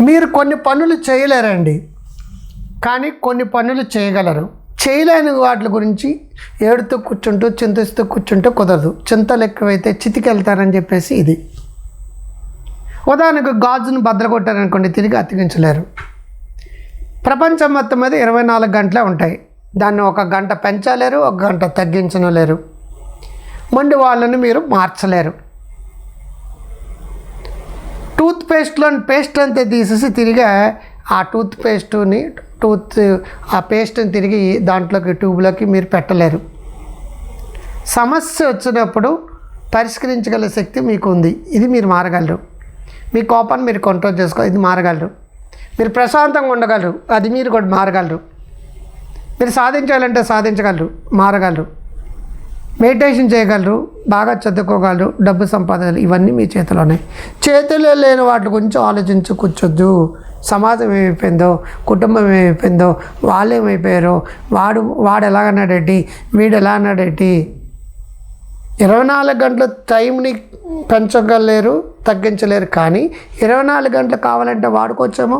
మీరు కొన్ని పనులు చేయలేరండి. కానీ కొన్ని పనులు చేయగలరు. చేయలేని వాటి గురించి ఏడుతూ కూర్చుంటూ చింతిస్తూ కూర్చుంటూ కుదరదు. చింతలు ఎక్కువైతే చితికెళ్తారని చెప్పేసి ఇది. ఉదాహరణకు గాజును భద్రకొట్టారనుకోండి తిరిగి అతికించలేరు. ప్రపంచం మొత్తం మీద ఇరవై నాలుగు గంటలే ఉంటాయి. దాన్ని ఒక గంట పెంచలేరు ఒక గంట తగ్గించలేరు మొండి వాళ్ళని మీరు మార్చలేరు. టూత్ పేస్ట్లోని పేస్ట్ అంతా తీసేసి తిరిగి ఆ టూత్ పేస్ట్ని టూత్ ఆ పేస్ట్ని తిరిగి దాంట్లోకి ట్యూబ్లోకి మీరు పెట్టలేరు. సమస్య వచ్చినప్పుడు పరిష్కరించగల శక్తి మీకు ఉంది ఇది మీరు మారగలరు. మీ కోపాన్ని మీరు కంట్రోల్ చేసుకో ఇది మారగలరు. మీరు ప్రశాంతంగా ఉండగలరు. అది మీరు కూడా మారగలరు. మీరు సాధించాలంటే సాధించగలరు మారగలరు. మెడిటేషన్ చేయగలరు బాగా చదువుకోగలరు డబ్బు సంపాదనలు ఇవన్నీ మీ చేతిలో ఉన్నాయి చేతిలో లేని వాటి గురించి ఆలోచించి కూర్చోద్దు. సమాజం ఏమైపోయిందో కుటుంబం ఏమైపోయిందో వాళ్ళు ఏమైపోయారో వాడు వాడు ఎలా అన్నాడేంటి వీడు ఎలా అన్నాడేంటి ఇరవై నాలుగు గంటల టైంని పెంచగలేరు తగ్గించలేరు కానీ ఇరవై నాలుగు గంటలు కావాలంటే వాడుకోవచ్చేమో.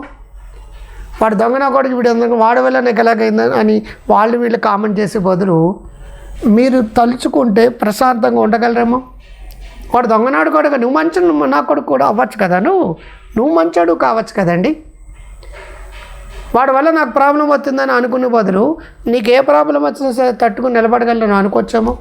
వాడు దొంగన కూడా వీడు దొంగ వాడి వల్ల నాకు ఎలాగైందని అని వాళ్ళు వీళ్ళు కామెంట్ చేసే బదులు మీరు తలుచుకుంటే ప్రశాంతంగా ఉండగలరేమో? వాడు దొంగనాడు కొడుకు నువ్వు మంచి నా కొడుకు కూడా అవ్వచ్చు కదా నువ్వు? నువ్వు మంచాడు కావచ్చు కదండి. వాడి వల్ల నాకు ప్రాబ్లం వస్తుందని అనుకునే బదులు నీకు ఏ ప్రాబ్లం వచ్చినా సరే తట్టుకుని నిలబడగలను అనుకోవచ్చేమో?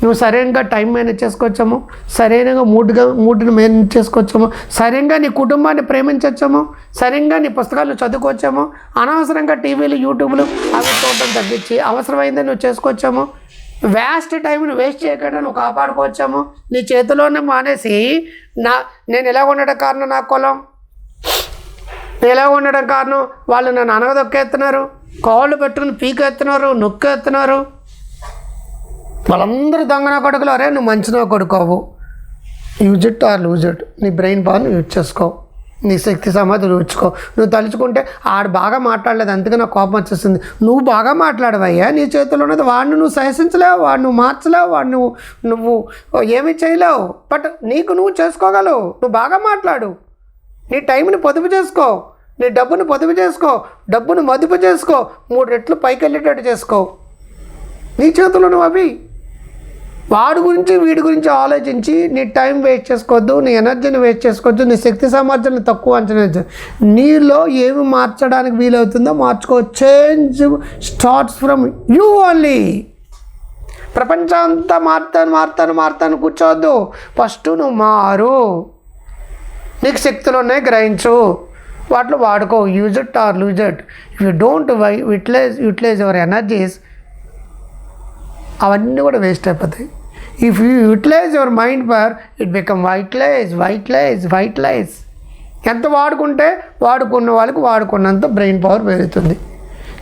నువ్వు సరైనగా టైం మేనేజ్ చేసుకోవచ్చాము? సరైనగా మూడ్గా మూడ్ని మేనేజ్ చేసుకోవచ్చాము? సరైనగా నీ కుటుంబాన్ని ప్రేమించవచ్చాము? సరైనగా నీ పుస్తకాలు చదువుకోవచ్చాము? అనవసరంగా టీవీలు యూట్యూబ్లు అవి చూడటం తగ్గించి అవసరమైంది నువ్వు చేసుకోవచ్చాము? వేస్ట్ టైంని వేస్ట్ చేయకుండా నువ్వు కాపాడుకోవచ్చాము? నీ చేతిలోనే మానేసి నా నేను ఎలా ఉండడం కారణం నా కులం? ఎలా ఉండడం కారణం? వాళ్ళు నన్ను అనగదొక్కేస్తున్నారు? కాళ్ళు పెట్టుకుని పీకెత్తున్నారు నొక్కేస్తున్నారు? వాళ్ళందరూ దొంగన కొడుకులు? అరే నువ్వు మంచిగా కొడుకోవు use it or lose it నీ బ్రెయిన్ పవర్ నువ్వు యూజ్ చేసుకో. నీ శక్తి సమాధులు ఉంచుకో నువ్వు తలుచుకుంటే ఆడు బాగా మాట్లాడలేదు అందుకే నాకు కోపం వచ్చేస్తుంది. నువ్వు బాగా మాట్లాడవయ్యా నీ చేతిలో ఉన్నది వాడిని నువ్వు సహసించలేవు వాడిని నువ్వు మార్చలేవు వాడిని నువ్వు నువ్వు ఏమీ చేయలేవు. బట్ నీకు నువ్వు చేసుకోగలవు. నువ్వు బాగా మాట్లాడు. నీ టైంని పొదుపు చేసుకో. నీ డబ్బును పొదుపు చేసుకో. డబ్బును మదుపు చేసుకో. మూడు రెట్లు పైకి వెళ్ళేటట్టు చేసుకో. నీ చేతిలో నువ్వు అవి. వాడి గురించి వీడి గురించి ఆలోచించి నీ టైం వేస్ట్ చేసుకోవద్దు నీ ఎనర్జీని వేస్ట్ చేసుకోవద్దు నీ శక్తి సామర్థ్యాన్ని తక్కువ అంచనా నీలో ఏమి మార్చడానికి వీలవుతుందో మార్చుకో. Change starts from you only ప్రపంచం అంతా మారుతాను మారుతాను మారుతాను కూర్చోవద్దు. ఫస్ట్ నువ్వు మారు. నీకు శక్తులు ఉన్నాయి గ్రహించు. వాటిలో వాడుకో. Use it or lose it you don't why utilise utilise your energies అవన్నీ కూడా వేస్ట్ అయిపోతాయి. If you power, your mind white it white lies, white lies. ఎంత వాడుకుంటే వాడుకున్న వాళ్ళకి వాడుకున్నంత బ్రెయిన్ పవర్ పెరుగుతుంది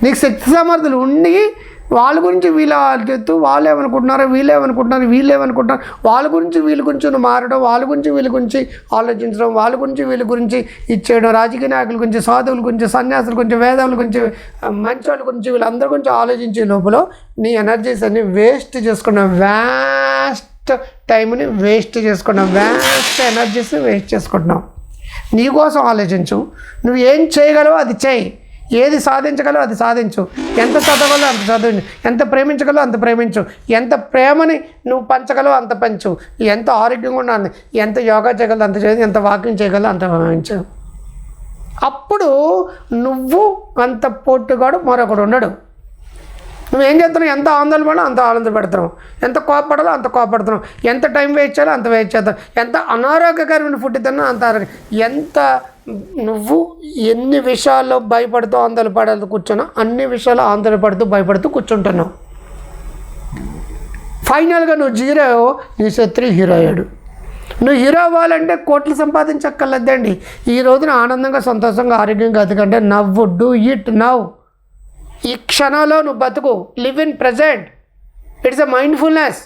నీకు శక్తి సామర్థ్యాలు ఉండి వాళ్ళ గురించి వీళ్ళ చెప్తూ వాళ్ళు ఏమనుకుంటున్నారు వీళ్ళు ఏమనుకుంటున్నారు వీళ్ళు ఏమనుకుంటున్నారు వాళ్ళ గురించి వీళ్ళ గురించి మారడం వాళ్ళ గురించి వీళ్ళ గురించి ఆలోచించడం వాళ్ళ గురించి వీళ్ళ గురించి ఇచ్చేయడం రాజకీయ నాయకుల గురించి సాధువుల గురించి సన్యాసుల గురించి వేదాల గురించి మంచి వాళ్ళ గురించి వీళ్ళందరి గురించి ఆలోచించే లోపల నీ ఎనర్జీస్ అన్ని వేస్ట్ చేసుకున్నాం వేస్ట్ టైంని వేస్ట్ చేసుకున్నాం వేస్ట్ ఎనర్జీస్ని వేస్ట్ చేసుకుంటున్నావు. నీకోసం ఆలోచించు. నువ్వు ఏం చేయగలవో అది చేయి. ఏది సాధించగలో అది సాధించు. ఎంత చదవాలో అంత చదువు. ఎంత ప్రేమించగలో అంత ప్రేమించు. ఎంత ప్రేమని నువ్వు పంచగలో అంత పంచు. ఎంత ఆరోగ్యంగా ఉండాలి ఎంత యోగా చేయగలవు అంత చేయదు ఎంత వాకింగ్ చేయగలవు అంత భావించు అప్పుడు నువ్వు అంత పొట్టుగాడు మరొకడు ఉండడు. నువ్వేం చేస్తున్నావు? ఎంత ఆందోళన పడాలో అంత ఆనంద పెడుతున్నావు ఎంత కోపడాలో అంత కోపడుతున్నావు ఎంత టైం వేస్ట్ చేయాలో అంత వేస్ట్ చేద్దాం ఎంత అనారోగ్యకరమైన ఫుడ్ తిన్నా అంత ఆరోగ్యం ఎంత నువ్వు ఎన్ని విషయాల్లో భయపడుతూ ఆందోళన పడుతూ కూర్చున్నా అన్ని విషయాలు ఆందోళన పడుతూ భయపడుతూ కూర్చుంటున్నావు. ఫైనల్గా నువ్వు జీరో నీ శత్రు హీరో అయ్యాడు. నువ్వు హీరో అవ్వాలంటే కోట్లు సంపాదించక్కర్లేదండి. ఈ రోజున ఆనందంగా సంతోషంగా ఆరోగ్యంగా బతకంటే నవ్వు డూ ఇట్ నవ్ ఈ క్షణంలో నువ్వు బతుకు live in present it's a mindfulness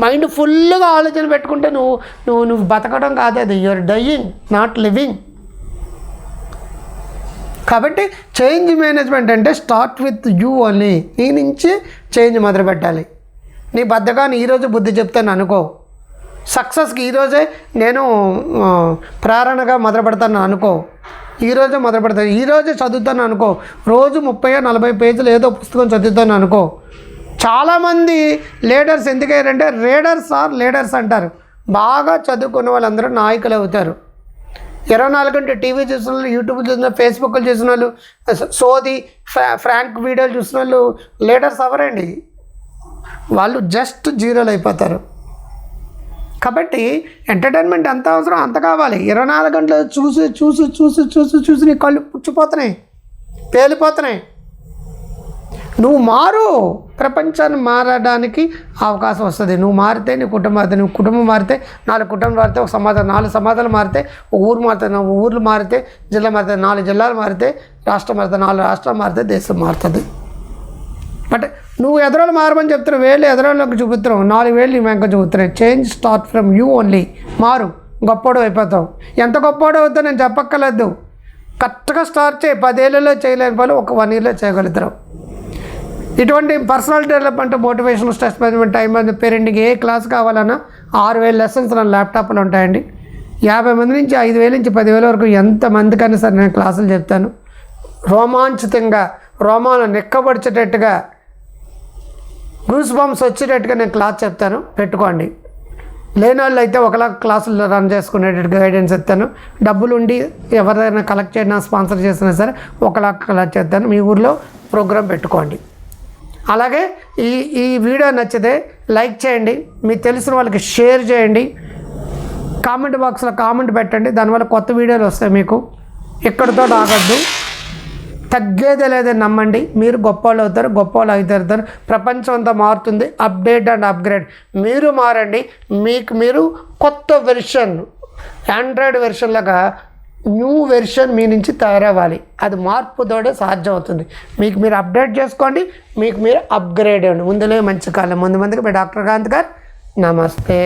mind ఫుల్గా ఆలోచన పెట్టుకుంటే నువ్వు నువ్వు నువ్వు బతకడం కాదు అది. యువర్ డయింగ్ నాట్ లివింగ్ కాబట్టి చేంజ్ మేనేజ్మెంట్ అంటే స్టార్ట్ విత్ యూ అని. నీ నుంచి చేంజ్ మొదలు పెట్టాలి. నీ బద్దకాన్ని ఈరోజు బుద్ధి చెప్తాను అనుకో. సక్సెస్కి ఈరోజే నేను ప్రేరణగా మొదలు పెడతాను అనుకో. ఈ రోజే మొదలు పెడతాను. ఈ రోజే చదువుతాను అనుకో. రోజు ముప్పై నలభై పేజీలు ఏదో పుస్తకం చదువుతాను అనుకో. చాలామంది లీడర్స్ ఎందుకయ్యారంటే రీడర్స్ ఆర్ లీడర్స్ అంటారు. బాగా చదువుకున్న వాళ్ళందరూ నాయకులు అవుతారు. ఇరవై నాలుగు గంటలు టీవీ చూసిన వాళ్ళు యూట్యూబ్ చూసిన ఫేస్బుక్లు చూసిన వాళ్ళు సోది ఫ్రా ఫ్రాంక్ వీడియోలు చూసిన వాళ్ళు లీడర్స్ అవరండి వాళ్ళు జస్ట్ జీరోలు అయిపోతారు. కాబట్టి ఎంటర్టైన్మెంట్ ఎంత అవసరం అంత కావాలి. ఇరవై నాలుగు గంటలు చూసి చూసి చూసి చూసి చూసి నీ కళ్ళు పుచ్చిపోతున్నాయి పేలిపోతున్నాయి. నువ్వు మారు. ప్రపంచాన్ని మారడానికి అవకాశం వస్తుంది. నువ్వు మారితే నీ కుటుంబం మారితే నువ్వు కుటుంబం మారితే నాలుగు కుటుంబం మారితే ఒక సమాజం నాలుగు సమాజాలు మారితే ఒక ఊరు మారితే నాలుగు ఊర్లు మారితే జిల్లా మారితే నాలుగు జిల్లాలు మారితే రాష్ట్రం మారితే నాలుగు రాష్ట్రాలు మారితే దేశం మారుతుంది. బట్ నువ్వు ఎదరోళ్ళు మారమని చెప్తున్నావు వేళ్ళు ఎదరోళ్ళకి చూపుతున్నావు నాలుగు వేలు నీ వెంక చూపుతున్నాయి change start from you only మారు. గొప్పోడు అయిపోతావు. ఎంత గొప్పోడు అవుతావు నేను చెప్పక్కర్లేదు. కరెక్ట్గా స్టార్ట్ చేయి. పదేళ్ళలో చేయలేని వాళ్ళు ఒక వన్ ఇయర్లో చేయగలుగుతారు ఇటువంటి personal development motivation stress management time management పేరెంట్కి ఏ క్లాస్ కావాలన్నా ఆరు వేల లెసన్స్ నా ల్యాప్టాప్లో ఉంటాయండి. యాభై మంది నుంచి ఐదు వేల నుంచి పదివేల వరకు ఎంతమందికైనా సరే నేను క్లాసులు చెప్తాను. రోమాంచితంగా రోమాలు నెక్కబడిచేటట్టుగా గూస్ బాంబ్స్ వచ్చేటట్టుగా నేను క్లాస్ చెప్తాను. పెట్టుకోండి. లేని వాళ్ళు అయితే ఒకలా క్లాసులు రన్ చేసుకునేటట్టు గైడెన్స్ ఇస్తాను. డబ్బులు ఉండి ఎవరైనా కలెక్ట్ చేయడం స్పాన్సర్ చేసినా సరే ఒకలా కలెక్ట్ చేస్తాను. మీ ఊర్లో ప్రోగ్రామ్ పెట్టుకోండి. అలాగే ఈ ఈ వీడియో నచ్చితే లైక్ చేయండి. మీకు తెలిసిన వాళ్ళకి షేర్ చేయండి. కామెంట్ బాక్స్లో కామెంట్ పెట్టండి. దానివల్ల కొత్త వీడియోలు వస్తాయి మీకు. ఇక్కడితో ఆగద్దు. తగ్గేదే లేదని నమ్మండి. మీరు గొప్పవాళ్ళు అవుతారు గొప్పవాళ్ళు అవుతారు. ప్రపంచం అంతా మారుతుంది. Update and upgrade. మీరు మారండి. మీకు మీరు కొత్త వెర్షన్ ఆండ్రాయిడ్ వెర్షన్ లాగా న్యూ వెర్షన్ మీ నుంచి తయారవ్వాలి. అది మార్పుతోనే సాధ్యం అవుతుంది మీకు మీరు అప్డేట్ చేసుకోండి మీకు మీరు అప్గ్రేడ్ అవ్వండి. ముందులో మంచి కాలం. ముందు ముందుకు మీ డాక్టర్ కాంత్ గారు నమస్తే.